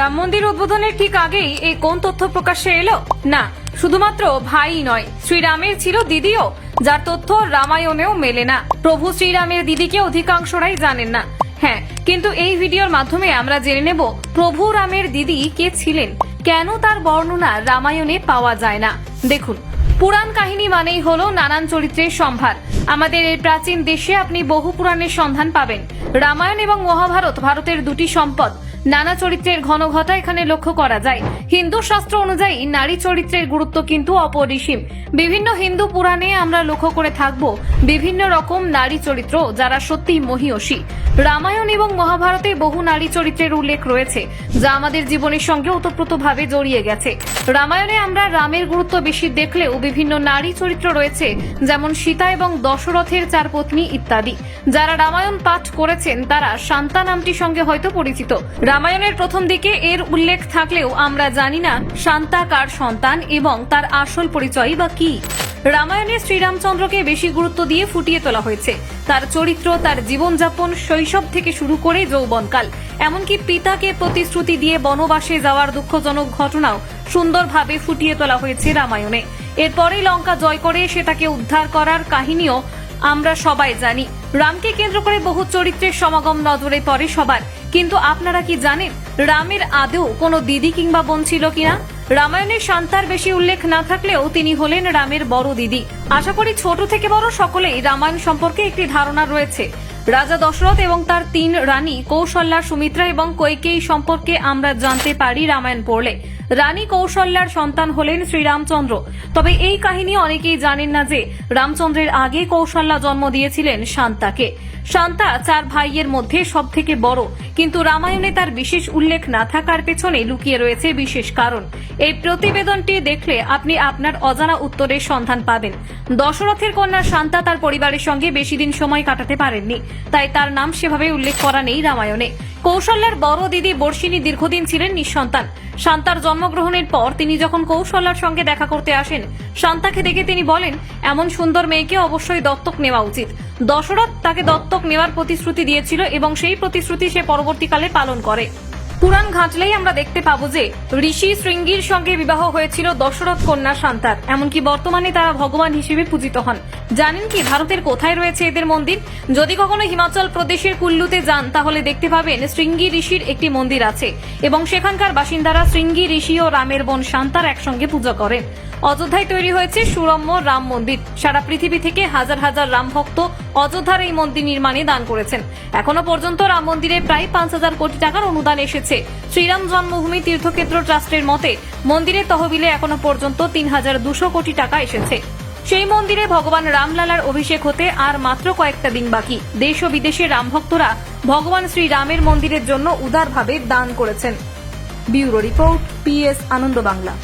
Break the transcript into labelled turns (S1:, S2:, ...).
S1: রাম মন্দির উদ্বোধনের ঠিক আগেই এই কোন তথ্য প্রকাশ্যে এলো? না, শুধুমাত্র ভাই নয়, শ্রীরামের ছিল দিদিও, যার তথ্য রামায়ণেও মেলে না। প্রভু শ্রীরামের দিদিকে অধিকাংশরাই জানেন না। হ্যাঁ কিন্তু এই ভিডিওর মাধ্যমে আমরা জেনে নেব প্রভু রামের দিদি কে ছিলেন। কেন তার বর্ণনা রামায়ণে পাওয়া যায় না? দেখুন, পুরাণ কাহিনী মানেই হলো নানান চরিত্রের সম্ভার। আমাদের এই প্রাচীন দেশে আপনি বহু পুরাণের সন্ধান পাবেন। রামায়ণ এবং মহাভারত ভারতের দুটি সম্পদ। নানা চরিত্রের ঘনঘটা এখানে লক্ষ্য করা যায়। হিন্দু শাস্ত্র অনুযায়ী নারী চরিত্রের গুরুত্ব কিন্তু অপরিসীম। বিভিন্ন হিন্দু পুরাণে আমরা লক্ষ্য করে থাকব বিভিন্ন রকম নারী চরিত্র যারা সত্যি মহিয়সী। রামায়ণ এবং মহাভারতে বহু নারী চরিত্রের উল্লেখ রয়েছে, যা আমাদের জীবনের সঙ্গে ওতপ্রোতভাবে জড়িয়ে গেছে। রামায়ণে আমরা রামের গুরুত্ব বেশি দেখলেও বিভিন্ন নারী চরিত্র রয়েছে, যেমন সীতা এবং দশরথের চার পত্নী ইত্যাদি। যারা রামায়ণ পাঠ করেছেন, তারা শান্তা নামটির সঙ্গে হয়তো পরিচিত। রামায়ণের প্রথম দিকে এর উল্লেখ থাকলেও আমরা জানি না শান্তা কার সন্তান এবং তার আসল পরিচয় বা কি। রামায়ণে শ্রীরামচন্দ্রকে বেশি গুরুত্ব দিয়ে ফুটিয়ে তোলা হয়েছে। তার চরিত্র, তার জীবনযাপন, শৈশব থেকে শুরু করে যৌবনকাল, এমনকি পিতাকে প্রতিশ্রুতি দিয়ে বনবাসে যাওয়ার দুঃখজনক ঘটনাও সুন্দরভাবে ফুটিয়ে তোলা হয়েছে রামায়ণে। এরপরেই লঙ্কা জয় করে সেটাকে উদ্ধার করার কাহিনীও আমরা সবাই জানি। রামকে কেন্দ্র করে বহু চরিত্রের সমাগম নজরে পড়ে সবার। কিন্তু আপনারা কি জানেন, রামের আদেও কোনো দিদি কিংবা বোন ছিল কিনা? রামায়ণে শান্তার বেশি উল্লেখ না থাকলেও তিনি হলেন রামের বড় দিদি। আশা করি ছোট থেকে বড় সকলেই রামায়ণ সম্পর্কে একটি ধারণা রয়েছে। রাজা দশরথ এবং তার তিন রানী কৌশল্যা, সুমিত্রা এবং কৈকেয়ী সম্পর্কে আমরা জানতে পারি রামায়ণ পড়লে। রানী কৌশল্যার সন্তান হলেন শ্রীরামচন্দ্র। তবে এই কাহিনী অনেকেই জানেন না যে রামচন্দ্রের আগে কৌশল্যা জন্ম দিয়েছিলেন শান্তাকে। শান্তা চার ভাইয়ের মধ্যে সব থেকে বড়। কিন্তু রামায়ণে তার বিশেষ উল্লেখ না থাকার পেছনে লুকিয়ে রয়েছে বিশেষ কারণ। এই প্রতিবেদনটি দেখলে আপনি আপনার অজানা উত্তরের সন্ধান পাবেন। দশরথের কন্যা শান্তা তার পরিবারের সঙ্গে বেশি দিন সময় কাটাতে পারেননি। তাই তার নাম সেভাবে উল্লেখ করা নেই রামায়ণে। কৌশল্যার বড় দিদি বর্ষিনী দীর্ঘদিন ছিলেন নিঃসন্তান। শান্তার জন্মগ্রহণের পর তিনি যখন কৌশলার সঙ্গে দেখা করতে আসেন, শান্তাকে দেখে তিনি বলেন, এমন সুন্দর মেয়েকে অবশ্যই দত্তক নেওয়া উচিত। দশরথ তাকে দত্তক নেওয়ার প্রতিশ্রুতি দিয়েছিল এবং সেই প্রতিশ্রুতি সে পরবর্তীকালে পালন করে। পুরাণ ঘাঁটলেই আমরা দেখতে পাবো যে ঋষি শৃঙ্গির সঙ্গে বিবাহ হয়েছিল দশরথ কন্যা শান্তার এমনকি বর্তমানে তারা ভগবান হিসেবে পূজিত হন। জানেন কি, ভারতের কোথায় রয়েছে এদের মন্দির? যদি কখনো হিমাচল প্রদেশের কুল্লুতে যান, তাহলে দেখতে পাবেন শৃঙ্গি ঋষির একটি মন্দির আছে এবং সেখানকার বাসিন্দারা শৃঙ্গি ঋষি ও রামের বোন শান্তার একসঙ্গে পূজা করেন। অযোধ্যায় তৈরি হয়েছে সুরম্য রাম মন্দির। সারা পৃথিবী থেকে হাজার হাজার রাম ভক্ত অযোধ্যার এই মন্দির নির্মাণে দান করেছেন। এখনও পর্যন্ত রাম মন্দিরে প্রায় পাঁচ হাজার কোটি টাকার অনুদান এসেছে। শ্রীরাম জন্মভূমি তীর্থক্ষেত্র ট্রাস্টের মতে, মন্দিরের তহবিলে এখনও পর্যন্ত তিন হাজার দুশো কোটি টাকা এসেছে। সেই মন্দিরে ভগবান রামলালার অভিষেক হতে আর মাত্র কয়েকটা দিন বাকি। দেশ ও বিদেশের রাম ভক্তরা ভগবান শ্রী রামের মন্দিরের জন্য উদারভাবে দান করেছেন। Bureau report, PS Ananda Bangla.